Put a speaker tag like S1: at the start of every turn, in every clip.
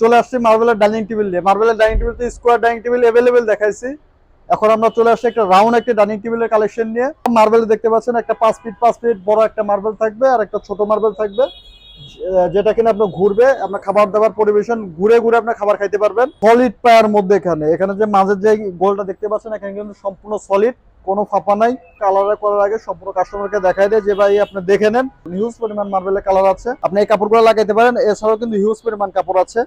S1: চলে আসছি মার্বেলের ডাইনিং টেবিল নিয়ে। মার্বেলের ডাইনিং টেবিল তো স্কোয়ার ডাইনিং টেবিল অ্যাভেলেবেল দেখাইছি। এখন আমরা চলে আসছি একটা রাউন্ড একটা ডাইনিং টেবিলের কালেকশন নিয়ে। মার্বেল দেখতে পাচ্ছেন একটা পাঁচ ফিট পাঁচ ফিট বড় একটা মার্বেল থাকবে আর একটা ছোট মার্বেল থাকবে। যেটা কিনা আপনার ঘুরবে, আপনার খাবার দাবার পরিবেশন, ঘুরে ঘুরে আপনার খাবার খাইতে পারবেন। সলিড পায়ার মধ্যে এখানে। এখানে যে মাঝের যে গোলটা দেখতে পাচ্ছেন, এখানে কিন্তু সম্পূর্ণ সলিড কোনো ফাঁপা নাই কালার করার আগে সম্পূর্ণ কাস্টমারকে দেখাই দেয় যে, ভাই, আপনি দেখে নেন হিউজ পরিমাণ মার্বেলের কালার আছে। আপনি এই কাপড়গুলো লাগাইতে পারেন, এছাড়াও কিন্তু হিউজ পরিমাণ কাপড় আছে।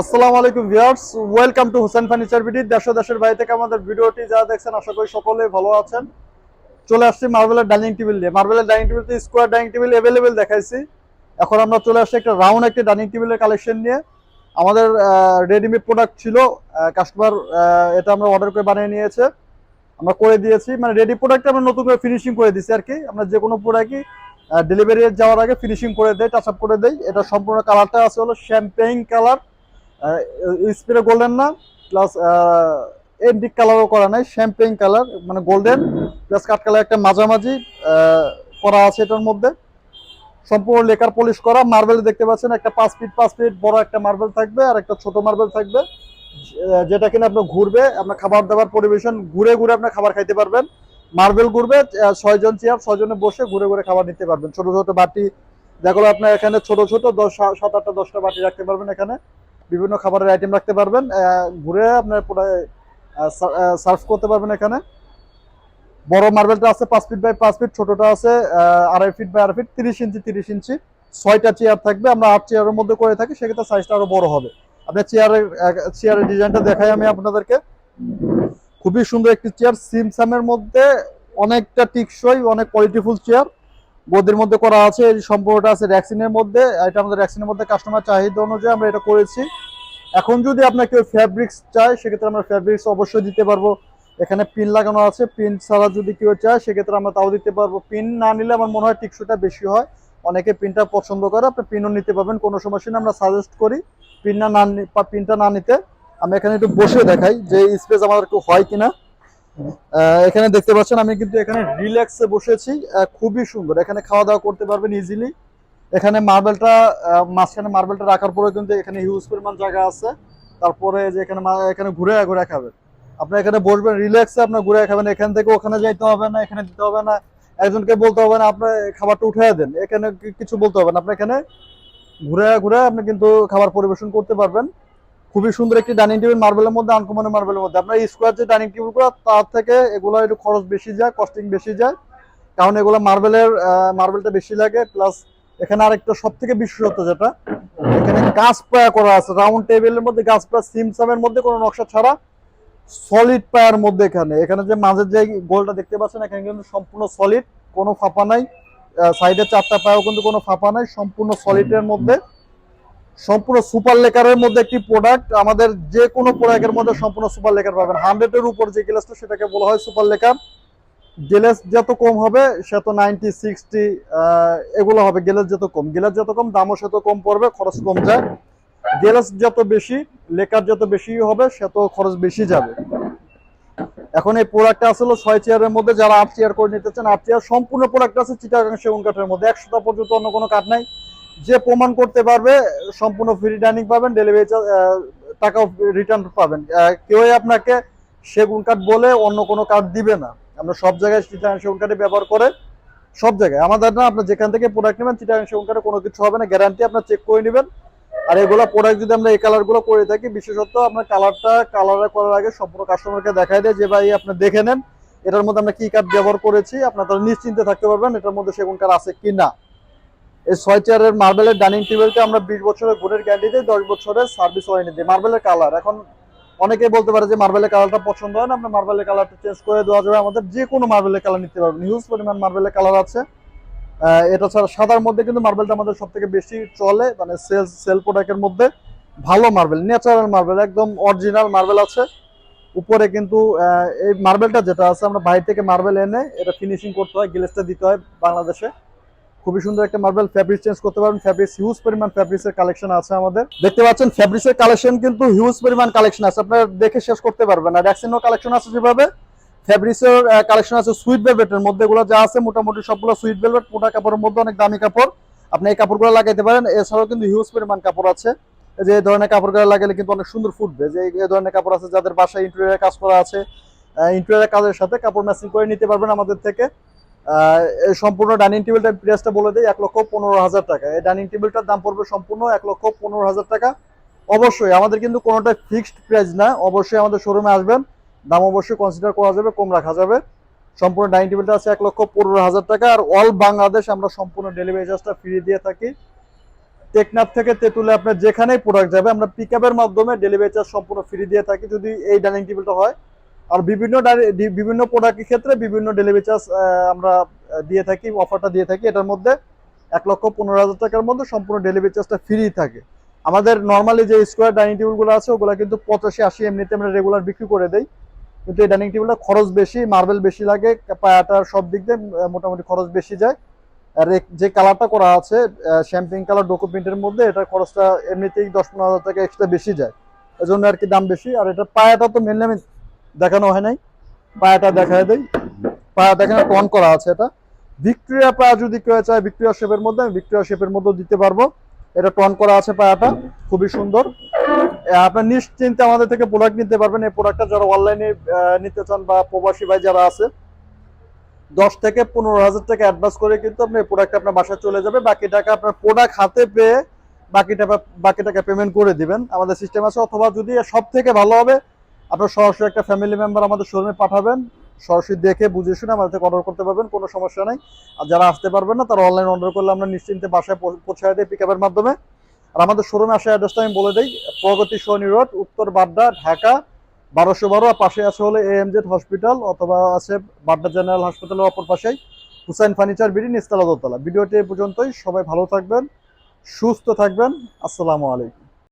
S1: আসসালামু আলাইকুম viewers welcome to Hossain furniture BD দেশ দেশের বাইরে থেকে আমাদের ভিডিওটি যারা দেখছেন, আশা করি সকলে ভালো আছেন। চলে আসছি মার্বেলের ডাইনিং টেবিল নিয়ে। মার্বেলের dining table square dining table available দেখাইছি। এখন আমরা চলে আসছি একটা রাউন্ড একটা ডাইনিং টেবিলের কালেকশন নিয়ে। আমাদের রেডিমেড প্রোডাক্ট ছিল কাস্টমার এটা আমরা অর্ডার করে বানিয়ে নিয়েছে। আমরা করে দিয়েছি মানে রেডি প্রোডাক্ট আমরা নতুন করে ফিনিশিং করে দিচ্ছি আর কি। আমরা যে কোনো প্রোডাক্টই ডেলিভারি যাওয়ার আগে ফিনিশিং করে দেয় টাচ আপ করে দেয় এটা সম্পূর্ণ কালারটা আছে হলো শ্যাম্পেইন কালার স্প্রে গোল্ডেন না প্লাস এন্টিক কালারও করা নাই শ্যাম্পেইন কালার মানে গোল্ডেন প্লাস কাঠ কালার একটা মাঝামাঝি করা আছে এটার মধ্যে। সম্পূর্ণ লেকার পলিশ করা। মার্বেল দেখতে পাচ্ছেন একটা পাঁচ ফিট পাঁচ ফিট বড় একটা মার্বেল থাকবে আর একটা ছোট মার্বেল থাকবে। যেটা কিনা আপনার ঘুরবে, আপনার খাবার দাবার পরিবেশন, ঘুরে ঘুরে আপনার খাবার খাইতে পারবেন। মার্বেল ঘুরবে ছয়জন চেয়ার ছয়জনে বসে ঘুরে ঘুরে খাবার নিতে পারবেন। ছোট ছোট বাটি যেগুলো আপনার এখানে ছোট ছোট দশ, সাত আটটা দশটা বাটি রাখতে পারবেন এখানে। বিভিন্ন খাবারের আইটেম রাখতে পারবেন। ঘুরে আপনার পুরো সার্ভ করতে পারবেন এখানে। বড় মার্বেলটা আছে পাঁচ ফিট বাই পাঁচ ফিট ছোটটা আছে আড়াই ফিট বাই আড়াই ফিট তিরিশ ইঞ্চি তিরিশ ইঞ্চি। ছয়টা চেয়ার থাকবে, আমরা আট চেয়ারের মধ্যে করে থাকি, সেক্ষেত্রে সাইজটা আরও বড় হবে। আপনার চেয়ারের চেয়ারের ডিজাইনটা দেখাই আমি আপনাদেরকে। খুবই সুন্দর একটি চেয়ার সিমসামের মধ্যে অনেকটা টিকসই, অনেক কোয়ালিটিফুল চেয়ার গদির মধ্যে করা আছে, এই সম্পূর্ণটা আছে র্যাক্সিনের মধ্যে। এটা আমাদের র্যাক্সিনের মধ্যে কাস্টমার চাহিদা অনুযায়ী আমরা এটা করেছি। এখন যদি আপনার কেউ ফ্যাব্রিক্স চায়, সেক্ষেত্রে আমরা ফ্যাব্রিক্স অবশ্যই দিতে পারব। এখানে পিন লাগানো আছে। পিন ছাড়া যদি কেউ চায়, সেক্ষেত্রে আমরা তাও দিতে পারব। পিন না নিলে আমার মনে হয় টিকসুটা বেশি হয়। অনেকে পিনটা পছন্দ করে, আপনি পিনও নিতে পারবেন, কোনো সমস্যা নেই। আমরা সাজেস্ট করি পিন না পিনটা না নিতে। আমি এখানে একটু বসে দেখাই যে স্পেস আমাদের একটু হয় কিনা। এখানে দেখতে পাচ্ছেন, আমি কিন্তু এখানে রিল্যাক্সে বসেছি। খুবই সুন্দর। এখানে খাওয়া দাওয়া করতে পারবেন ইজিলি এখানে মার্বেলটা মাঝখানে মার্বেলটা রাখার পরে কিন্তু এখানে হিউজ পরিমাণ জায়গা আছে। তারপরে যে এখানে এখানে ঘুরে ঘুরে খাবেন আপনি এখানে বসবেন রিল্যাক্সে আপনার ঘুরে খাবেন, এখান থেকে ওখানে যাইতে হবে না, এখানে দিতে হবে না, একজনকে বলতে হবে না, আপনার খাবারটা উঠে দেন, এখানে কিছু বলতে হবে না আপনি এখানে ঘুরে ঘুরে আপনি কিন্তু খাবার পরিবেশন করতে পারবেন। খুবই সুন্দর একটি ডাইনিং টেবিল মার্বেলের মধ্যে আনকমন মার্বেলের মধ্যে। আপনার স্কোয়ার যে ডাইনিং টেবিলগুলো তার থেকে এগুলো একটু খরচ বেশি যায় কস্টিং বেশি যায়। কারণ এগুলো মার্বেলের মার্বেলটা বেশি লাগে প্লাস এখানে আরেকটা সব থেকে বিশেষত্ব যেটা, এখানে গাছ পায়া করা আছে। রাউন্ড টেবিলের মধ্যে গাছ পায়া সিমসামের মধ্যে কোনো নকশা ছাড়া সলিড পায়ার মধ্যে এখানে। এখানে যে মাঝের যে গোলটা দেখতে পাচ্ছেন, এখানে কিন্তু সম্পূর্ণ সলিড কোনো ফাঁপা নাই। সাইডে চারটা পায়াও কিন্তু কোনো ফাঁপা নাই, সম্পূর্ণ সলিডের মধ্যে। সম্পূর্ণ সুপার লেকারের মধ্যে একটি প্রোডাক্ট আমাদের যে কোনো প্রোডাক্টের মধ্যে সম্পূর্ণ সুপার লেকার পাবেন। হান্ড্রেডের উপর যে গ্লাসটা সেটাকে বলা হয় সুপার লেকার গ্লাস যত কম হবে, সে তো নাইনটি সিক্সটি এগুলো হবে। গ্লাস যত কম। গ্লাস যত কম, দামও সে তো কম পড়বে, খরচ কম যায়। গ্লাস যত বেশি, লেকার যত বেশি হবে, সে তো খরচ বেশি যাবে। এখন এই প্রোডাক্টটা আসলে ছয় চেয়ারের মধ্যে, যারা আট চেয়ার করে নিতে চান, আট চেয়ার সম্পূর্ণ প্রোডাক্ট আছে চিটাগাং সেগুন কাঠের মধ্যে। একশোটা পর্যন্ত অন্য কোনো কাঠ নাই। যে প্রমাণ করতে পারবে, সম্পূর্ণ ফ্রি ডাইনিং পাবেন ডেলিভারি টাকাও রিটার্ন পাবেন। কেউই আপনাকে সেগুন কাঠ বলে অন্য কোনো কাঠ দিবে না। আমরা সব জায়গায় চিটাগাং সেগুন কাঠে ব্যবহার করে, সব জায়গায়। আমাদের না আপনার যেখান থেকে প্রোডাক্ট নেবেন, চিটাগাং সেগুন কাঠে কোনো কিছু হবে না। গ্যারান্টি আপনার চেক করে নেবেন। আর এগুলো প্রোডাক্ট যদি আমরা এই কালারগুলো করে থাকি, বিশেষত আপনার কালারটা কালার করার আগে সম্পূর্ণ কাস্টমারকে দেখাই দেয় যে, ভাই, আপনি দেখে নেন, এটার মধ্যে আমরা কি কাঠ ব্যবহার করেছি আপনার নিশ্চিন্তে থাকতে পারবেন এটার মধ্যে সেগুন কাঠ আছে কি না? এই ছয় চেয়ারের মার্বেলের ডাইনিং টেবিলটা আমরা বিশ বছরের গুণের গ্যারান্টি দিই, দশ বছরের সার্ভিস ওয়ারেন্টি দিই। মার্বেলের কালার এখন অনেকেই বলতে পারে যে মার্বেলের কালারটা পছন্দ হয় না, আমরা মার্বেলের কালারটা চেঞ্জ করে দেওয়া যাবে। আমাদের যে কোনো মার্বেলের কালার নিতে পারবেন। হিউজ পরিমাণ মার্বেলের কালার আছে। এটা ছাড়া সাদার মধ্যে কিন্তু মার্বেলটা আমাদের সব থেকে বেশি চলে মানে সেল সেল প্রোডাক্টের মধ্যে ভালো মার্বেল ন্যাচারাল মার্বেল একদম অরিজিনাল মার্বেল আছে। উপরে কিন্তু এই মার্বেলটা যেটা আছে, আমরা বাইরে থেকে মার্বেল এনে এটা ফিনিশিং করতে হয় গ্লেসটা দিতে হয় বাংলাদেশে। খুবই সুন্দর একটা মার্বেল ফ্যাব্রিক চেঞ্জ করতে পারবেন ফ্যাব্রিক্স হিউজ পরিমাণ ফ্যাব্রিক্সের কালেকশন আছে আমাদের। দেখতে পাচ্ছেন ফ্যাব্রিক্সের কালেকশন কিন্তু হিউজ পরিমাণ কালেকশন আছে, আপনারা দেখে শেষ করতে পারবেন। আর র্যাক্সিনো কালেকশন আছে যেভাবে ফ্যাব্রিক্সের কালেকশন আছে সুইট ভেলভেটের মধ্যে এগুলো যা আছে মোটামুটি সবগুলো সুইট ভেলভেট মোটা কাপড়ের মধ্যে অনেক দামি কাপড়। আপনি এই কাপড়গুলো লাগাইতে পারেন। এছাড়াও কিন্তু হিউজ পরিমাণ কাপড় আছে। যে এই ধরনের কাপড়গুলো লাগালে কিন্তু অনেক সুন্দর ফুটবে। যে এই ধরনের কাপড় আছে যাদের বাসায় ইন্টেরিয়ার কাজ করা আছে ইন্টেরিয়ার কাজের সাথে কাপড় ম্যাচিং করে নিতে পারবেন আমাদের থেকে। সম্পূর্ণ ডাইনিং টেবিলটার প্রাইসটা বলে দিই, এক লক্ষ পনেরো হাজার টাকা। এই ডাইনিং টেবিলটার দাম পড়বে সম্পূর্ণ এক লক্ষ পনেরো হাজার টাকা। অবশ্যই আমাদের কিন্তু কোনোটা ফিক্সড প্রাইস না। অবশ্যই আমাদের শোরুমে আসবেন। দাম অবশ্যই কনসিডার করা যাবে, কম রাখা যাবে। সম্পূর্ণ ডাইনিং টেবিলটা আছে এক লক্ষ পনেরো হাজার টাকা, আর অল বাংলাদেশ আমরা সম্পূর্ণ ডেলিভারি চার্জটা ফ্রি দিয়ে থাকি। টেকনাফ থেকে তেঁতুলে আপনার যেখানেই প্রোডাক্ট যাবে, আমরা পিক মাধ্যমে ডেলিভারি চার্জ সম্পূর্ণ ফ্রি দিয়ে থাকি, যদি এই ডাইনিং টেবিলটা হয়। আর বিভিন্ন বিভিন্ন প্রোডাক্টের ক্ষেত্রে বিভিন্ন ডেলিভারি চার্জ আমরা দিয়ে থাকি অফারটা দিয়ে থাকি। এটার মধ্যে এক লক্ষ পনেরো হাজার টাকার মধ্যে সম্পূর্ণ ডেলিভারি চার্জটা ফ্রি থাকে। আমাদের নর্মালি যে স্কোয়ার ডাইনিং টেবিলগুলো আছে, ওগুলো কিন্তু পঁচাশি আশি এমনিতে আমরা রেগুলার বিক্রি করে দেই। কিন্তু এই ডাইনিং টেবিলটা খরচ বেশি, মার্বেল বেশি লাগে, পায়াটার সব দিক দিয়ে মোটামুটি খরচ বেশি যায়। আর যে কালারটা করা আছে শ্যাম্পিং কালার ডকুমেন্টের মধ্যে, এটার খরচটা এমনিতেই দশ পনেরো হাজার টাকা এক্সট্রা বেশি যায়। এজন্য আর কি দাম বেশি। আর এটা পায়াটা তো মেনলি আমি দেখানো হয় নাই। পায়াটা দেখায় দেই। পায়া দেখেন টন করা আছে এটা। ভিক্টোরিয়া পায়া যদি কেউ চায়, ভিক্টোরিয়া শেপের মধ্যে, আমি ভিক্টোরিয়া শেপের মধ্যেও দিতে পারব। এটা টন করা আছে পায়াটা, খুবই সুন্দর। আপনার নিশ্চিন্তে আমাদের থেকে প্রোডাক্ট নিতে পারবেন। এই প্রোডাক্টটা যারা অনলাইনে নিতে চান বা প্রবাসী ভাই যারা আছে, দশ থেকে পনেরো হাজার টাকা অ্যাডভান্স করে কিন্তু আপনি এই প্রোডাক্ট আপনার বাসায় চলে যাবে। বাকি টাকা আপনার প্রোডাক্ট হাতে পেয়ে বাকি টাকা বাকি টাকা পেমেন্ট করে দিবেন। আমাদের সিস্টেম আছে, অথবা যদি সব থেকে ভালো হবে, আপনার সরাসরি একটা ফ্যামিলি মেম্বার আমাদের শোরুমে পাঠাবেন। সরাসরি দেখে বুঝে শুনে আমাদের থেকে অর্ডার করতে পারবেন, কোনো সমস্যা নাই। আর যারা আসতে পারবেন না, তারা অনলাইন অর্ডার করলে আমরা নিশ্চিন্তে বাসায় পৌঁছায় দিই পিক আপের মাধ্যমে। আর আমাদের শোরুমে আসার অ্যাড্রেসটা আমি বলে দিই, প্রগতি সনি রোড, উত্তর বাড্ডা, ঢাকা, বারোশো বারো। আর পাশে আছে হলে এএমজেড হসপিটাল অথবা আছে বাড্ডা জেনারেল হাসপাতালের অপর পাশেই হুসাইন ফার্নিচার বিডি, নিস্তালা দোতলা। ভিডিওটি পর্যন্তই। সবাই ভালো থাকবেন, সুস্থ থাকবেন। আসসালামু আলাইকুম।